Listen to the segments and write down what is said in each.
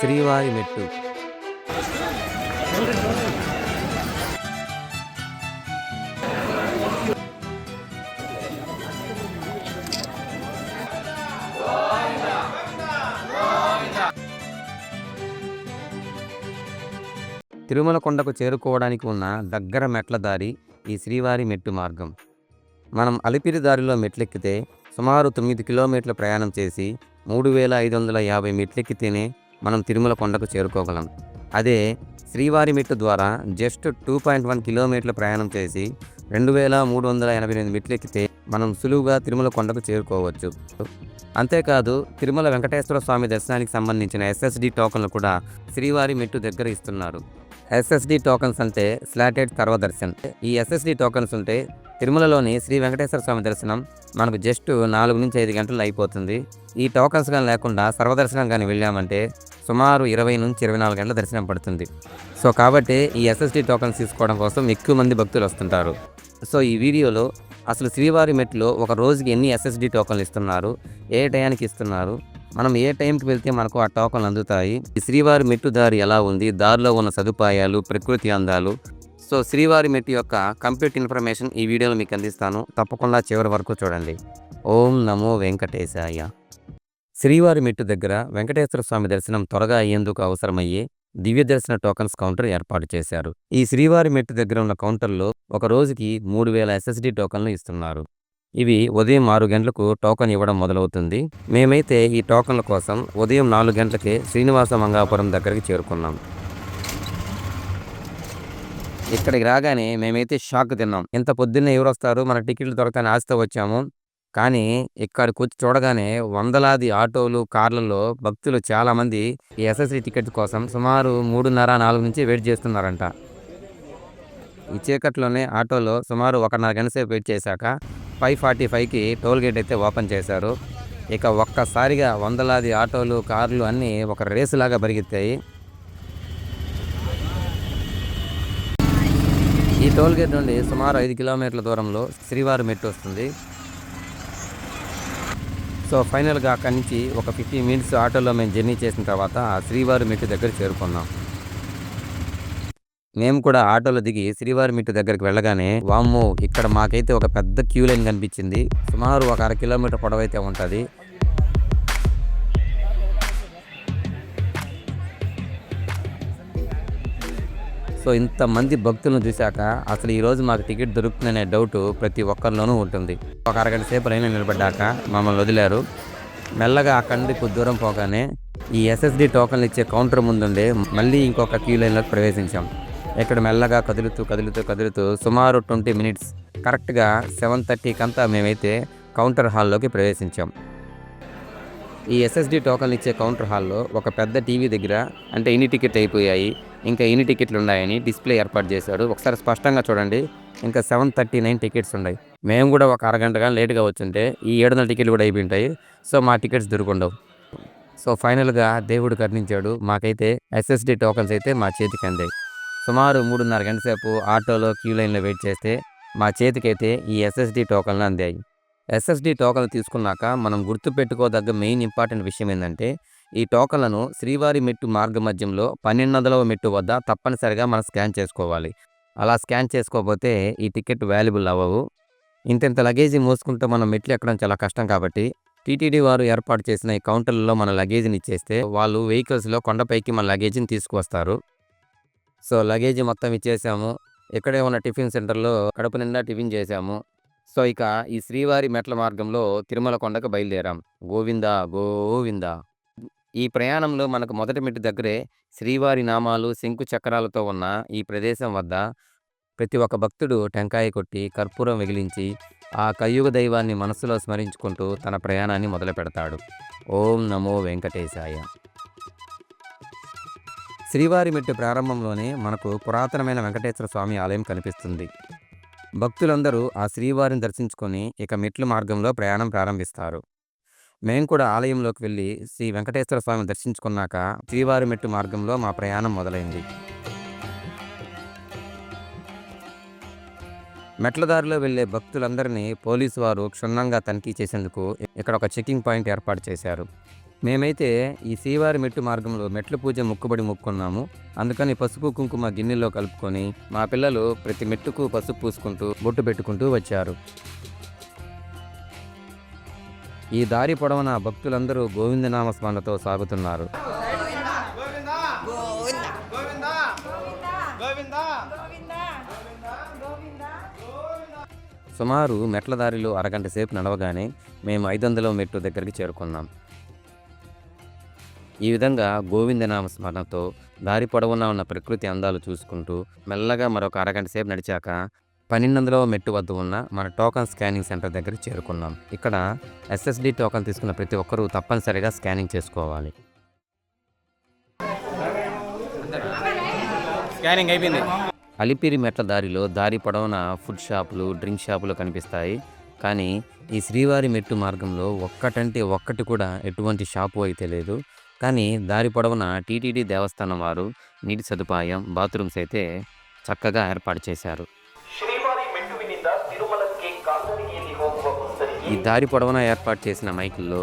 శ్రీవారి మెట్టు. తిరుమల కొండకు చేరుకోవడానికి ఉన్న దగ్గర మెట్ల దారి ఈ శ్రీవారి మెట్టు మార్గం. మనం అలిపిరి దారిలో మెట్లెక్కితే సుమారు తొమ్మిది కిలోమీటర్ల ప్రయాణం చేసి మూడు వేల ఐదు వందల యాభై మెట్లెక్కితేనే మనం తిరుమల కొండకు చేరుకోగలం. అదే శ్రీవారి మెట్టు ద్వారా జస్ట్ టూ పాయింట్ వన్ కిలోమీటర్ల ప్రయాణం చేసి రెండు వేల మూడు వందల ఎనభై ఎనిమిది మెట్లెక్కితే మనం సులువుగా తిరుమల కొండకు చేరుకోవచ్చు. అంతేకాదు తిరుమల వెంకటేశ్వర స్వామి దర్శనానికి సంబంధించిన ఎస్ఎస్డి టోకన్లు కూడా శ్రీవారి మెట్టు దగ్గర ఇస్తున్నారు. ఎస్ఎస్డి టోకన్స్ అంటే స్లాటెడ్ సర్వదర్శన్ ఈ ఎస్ఎస్డి టోకన్స్ ఉంటే తిరుమలలోని శ్రీ వెంకటేశ్వర స్వామి దర్శనం మనకు జస్ట్ నాలుగు నుంచి ఐదు గంటలు అయిపోతుంది. ఈ టోకన్స్ కానీ లేకుండా సర్వదర్శనం కానీ వెళ్ళామంటే సుమారు ఇరవై నుంచి ఇరవై నాలుగు గంటల దర్శనం పడుతుంది. సో కాబట్టి ఈ ఎస్ఎస్టీ టోకన్స్ తీసుకోవడం కోసం ఎక్కువ మంది భక్తులు వస్తుంటారు. సో ఈ వీడియోలో అసలు శ్రీవారి మెట్లో ఒక రోజుకి ఎన్ని ఎస్ఎస్డి టోకన్లు ఇస్తున్నారు ఏ టయానికి ఇస్తున్నారు మనం ఏ టైంకి వెళ్తే మనకు ఆ టోకన్లు అందుతాయి ఈ శ్రీవారి మెట్టు దారి ఎలా ఉంది దారిలో ఉన్న సదుపాయాలు ప్రకృతి అందాలు. సో శ్రీవారి మెట్టు యొక్క కంప్లీట్ ఇన్ఫర్మేషన్ ఈ వీడియోలో మీకు అందిస్తాను. తప్పకుండా చివరి వరకు చూడండి. ఓం నమో వెంకటేశాయ. శ్రీవారి మెట్టు దగ్గర వెంకటేశ్వర స్వామి దర్శనం త్వరగా అయ్యేందుకు అవసరమయ్యే దివ్య దర్శన టోకన్స్ కౌంటర్ ఏర్పాటు చేశారు. ఈ శ్రీవారి మెట్టు దగ్గర ఉన్న కౌంటర్లో ఒక రోజుకి మూడు వేల ఎస్ఎస్డి టోకన్లు ఇస్తున్నారు. ఇవి ఉదయం ఆరు గంటలకు టోకన్ ఇవ్వడం మొదలవుతుంది. మేమైతే ఈ టోకన్ల కోసం ఉదయం నాలుగు గంటలకే శ్రీనివాస మంగాపురం దగ్గరికి చేరుకున్నాం. ఇక్కడికి రాగానే మేమైతే షాక్ తిన్నాం. ఇంత పొద్దున్నే ఎవరు వస్తారు మన టికెట్లు దొరకని ఆశతో వచ్చాము. కానీ ఇక్కడికి వచ్చి చూడగానే వందలాది ఆటోలు కార్లలో భక్తులు చాలామంది ఈ ఎస్ఎస్సి టికెట్ కోసం సుమారు మూడున్నర నాలుగు నుంచి వెయిట్ చేస్తున్నారంట. ఈ చీకట్లోనే ఆటోలో సుమారు ఒకన్నర గంట సేపు వెయిట్ చేశాక ఫైవ్ ఫార్టీ ఫైవ్కి టోల్ గేట్ అయితే ఓపెన్ చేశారు. ఇక ఒక్కసారిగా వందలాది ఆటోలు కార్లు అన్నీ ఒక రేసులాగా పరిగెత్తాయి. ఈ టోల్ గేట్ నుండి సుమారు ఐదు కిలోమీటర్ల దూరంలో శ్రీవారి మెట్టు వస్తుంది. సో ఫైనల్గా అక్కడి నుంచి ఒక ఫిఫ్టీ మినిట్స్ ఆటోలో మేము జర్నీ చేసిన తర్వాత ఆ శ్రీవారి మెట్టు దగ్గర చేరుకున్నాం. మేము కూడా ఆటోలో దిగి శ్రీవారి మెట్టు దగ్గరికి వెళ్ళగానే వామ్మో ఇక్కడ మాకైతే ఒక పెద్ద క్యూ లైన్ కనిపించింది. సుమారు ఒక అర కిలోమీటర్ పొడవైతే ఉంటుంది. సో ఇంతమంది భక్తులను చూశాక అసలు ఈరోజు మాకు టికెట్ దొరుకుతుందనే డౌట్ ప్రతి ఒక్కరిలోనూ ఉంటుంది. ఒక అరగంట సేపు లైన్ నిలబడ్డాక మమ్మల్ని వదిలారు. మెల్లగా ఆ నుండి కొద్ది దూరం పోగానే ఈ ఎస్ఎస్డి టోకన్లు ఇచ్చే కౌంటర్ ముందుండే మళ్ళీ ఇంకొక క్యూ లైన్లోకి ప్రవేశించాం. ఇక్కడ మెల్లగా కదులుతూ కదులుతూ కదులుతూ సుమారు ట్వంటీ మినిట్స్ కరెక్ట్గా సెవెన్ థర్టీకి అంతా మేమైతే కౌంటర్ హాల్లోకి ప్రవేశించాం. ఈ ఎస్ఎస్డి టోకన్లు ఇచ్చే కౌంటర్ హాల్లో ఒక పెద్ద టీవీ దగ్గర అంటే ఎన్ని టికెట్లు అయిపోయాయి. ఇంకా ఎన్ని టికెట్లు ఉన్నాయని డిస్ప్లే ఏర్పాటు చేశాడు ఒకసారి స్పష్టంగా చూడండి. ఇంకా సెవెన్ థర్టీ నైన్ టికెట్స్ ఉన్నాయి. మేము కూడా ఒక అరగంటగా లేట్గా వచ్చుంటే ఈ ఏడు వందల టికెట్లు కూడా అయిపోయింటాయి. సో మా టికెట్స్ దొరుకుండవు. సో ఫైనల్గా దేవుడు కర్ణించాడు. మాకైతే ఎస్ఎస్డి టోకన్స్ అయితే మా చేతికి అందాయి. సుమారు మూడున్నర గంట సేపు ఆటోలో క్యూ లైన్లో వెయిట్ చేస్తే మా చేతికైతే ఈ ఎస్ఎస్డి టోకన్లు అందాయి. ఎస్ఎస్డి టోకన్లు తీసుకున్నాక మనం గుర్తుపెట్టుకోదగ్గ మెయిన్ ఇంపార్టెంట్ విషయం ఏంటంటే ఈ టోకన్లను శ్రీవారి మెట్టు మార్గ మధ్యంలో పన్నెండు మెట్టు వద్ద తప్పనిసరిగా మనం స్కాన్ చేసుకోవాలి. అలా స్కాన్ చేసుకోకపోతే ఈ టికెట్ వాల్యుబుల్ అవ్వవు. ఇంతెంత లగేజీ మోసుకుంటూ మనం మెట్లు ఎక్కడం చాలా కష్టం కాబట్టి టీటీడీ వారు ఏర్పాటు చేసిన ఈ కౌంటర్లలో మన లగేజీని ఇచ్చేస్తే వాళ్ళు వెహికల్స్లో కొండపైకి మన లగేజీని తీసుకువస్తారు. సో లగేజీ మొత్తం ఇచ్చేసాము. ఇక్కడే ఉన్న టిఫిన్ సెంటర్లో కడుపు నిండా టిఫిన్ చేసాము. సో ఇక ఈ శ్రీవారి మెట్ల మార్గంలో తిరుమల కొండకు బయలుదేరాం. గోవిందా గోవిందా. ఈ ప్రయాణంలో మనకు మొదటి మెట్టు దగ్గరే శ్రీవారి నామాలు శంకు చక్రాలతో ఉన్న ఈ ప్రదేశం వద్ద ప్రతి ఒక్క భక్తుడు టెంకాయ కొట్టి కర్పూరం వెగిలించి ఆ కయ్యుగ దైవాన్ని మనసులో స్మరించుకుంటూ తన ప్రయాణాన్ని మొదలు పెడతాడు. ఓం నమో వెంకటేశాయ. శ్రీవారి మెట్టు ప్రారంభంలోనే మనకు పురాతనమైన వెంకటేశ్వర స్వామి ఆలయం కనిపిస్తుంది. భక్తులందరూ ఆ శ్రీవారిని దర్శించుకొని ఇక మెట్లు మార్గంలో ప్రయాణం ప్రారంభిస్తారు. మేము కూడా ఆలయంలోకి వెళ్ళి శ్రీ వెంకటేశ్వర స్వామిని దర్శించుకున్నాక శ్రీవారి మెట్టు మార్గంలో మా ప్రయాణం మొదలైంది. మెట్లదారిలో వెళ్ళే భక్తులందరినీ పోలీసు వారు క్షుణ్ణంగా తనిఖీ చేసేందుకు ఇక్కడ ఒక చెకింగ్ పాయింట్ ఏర్పాటు చేశారు. మేమైతే ఈ శ్రీవారి మెట్టు మార్గంలో మెట్ల పూజ మొక్కుబడి మొక్కున్నాము అందుకని పసుపు కుంకుమ గిన్నెలో కలుపుకొని మా పిల్లలు ప్రతి మెట్టుకు పసుపు పూసుకుంటూ బొట్టు పెట్టుకుంటూ వచ్చారు. ఈ దారి పొడవున భక్తులందరూ గోవిందనామ స్మరణతో సాగుతున్నారు. సుమారు మెట్ల దారిలో అరగంట సేపు నడవగానే మేము ఐదు వందల మెట్టు దగ్గరికి చేరుకున్నాం. ఈ విధంగా గోవిందనామ స్మరణతో దారి పొడవునా ఉన్న ప్రకృతి అందాలు చూసుకుంటూ మెల్లగా మరొక అరగంట సేపు నడిచాక పన్నెండొందలవ మెట్టు వద్ద ఉన్న మన టోకన్ స్కానింగ్ సెంటర్ దగ్గరికి చేరుకున్నాం. ఇక్కడ ఎస్ఎస్డి టోకన్ తీసుకున్న ప్రతి ఒక్కరూ తప్పనిసరిగా స్కానింగ్ చేసుకోవాలి. స్కానింగ్ అయిపోయింది. అలిపిరి మెట్ల దారిలో దారి పొడవున ఫుడ్ షాపులు డ్రింక్ షాపులు కనిపిస్తాయి. కానీ ఈ శ్రీవారి మెట్టు మార్గంలో ఒక్కటంటే ఒక్కటి కూడా ఎటువంటి షాపు అయితే లేదు. కానీ దారి పొడవున టీటీడీ దేవస్థానం వారు నీటి సదుపాయం బాత్రూమ్స్ అయితే చక్కగా ఏర్పాటు చేశారు. ఈ దారి పొడవున ఏర్పాటు చేసిన మైకుల్లో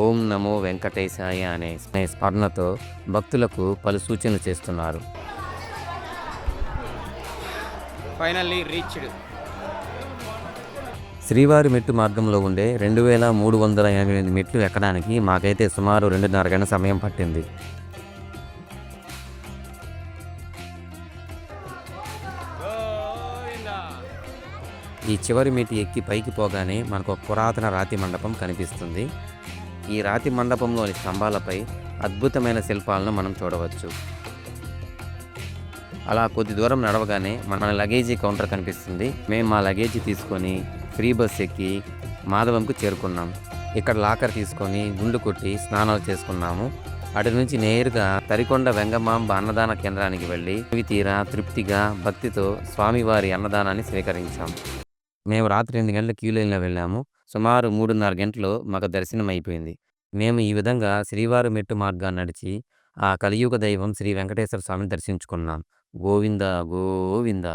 ఓం నమో వెంకటేశాయ అనే స్మరణతో భక్తులకు పలు సూచనలు చేస్తున్నారు. ఫైనల్లీ రీచ్డ్ శ్రీవారి మెట్టు మార్గంలో ఉండే రెండు వేల మూడు వందల ఎనభై ఎనిమిది మెట్లు ఎక్కడానికి మాకైతే సుమారు రెండున్నర గంట సమయం పట్టింది. ఈ చివరి మెట్టు ఎక్కి పైకి పోగానే మనకు ఒక పురాతన రాతి మండపం కనిపిస్తుంది. ఈ రాతి మండపంలోని స్తంభాలపై అద్భుతమైన శిల్పాలను మనం చూడవచ్చు. అలా కొద్ది దూరం నడవగానే మన లగేజీ కౌంటర్ కనిపిస్తుంది. మేము మా లగేజీ తీసుకొని ఫ్రీ బస్ ఎక్కి మాధవంకు చేరుకున్నాం. ఇక్కడ లాకర్ తీసుకొని గుండు కొట్టి స్నానాలు చేసుకున్నాము. అటు నుంచి నేరుగా తరికొండ వెంగమాంబ అన్నదాన కేంద్రానికి వెళ్ళి తీరా తృప్తిగా భక్తితో స్వామివారి అన్నదానాన్ని స్వీకరించాం. మేము రాత్రి ఎనిమిది గంటల క్యూ లైన్లో వెళ్ళాము. సుమారు మూడున్నర గంటలు మాకు దర్శనం అయిపోయింది. మేము ఈ విధంగా శ్రీవారు మెట్టు మార్గాన్ని నడిచి ఆ కలియుగ దైవం శ్రీ వెంకటేశ్వర స్వామిని దర్శించుకున్నాం. గోవింద గోవింద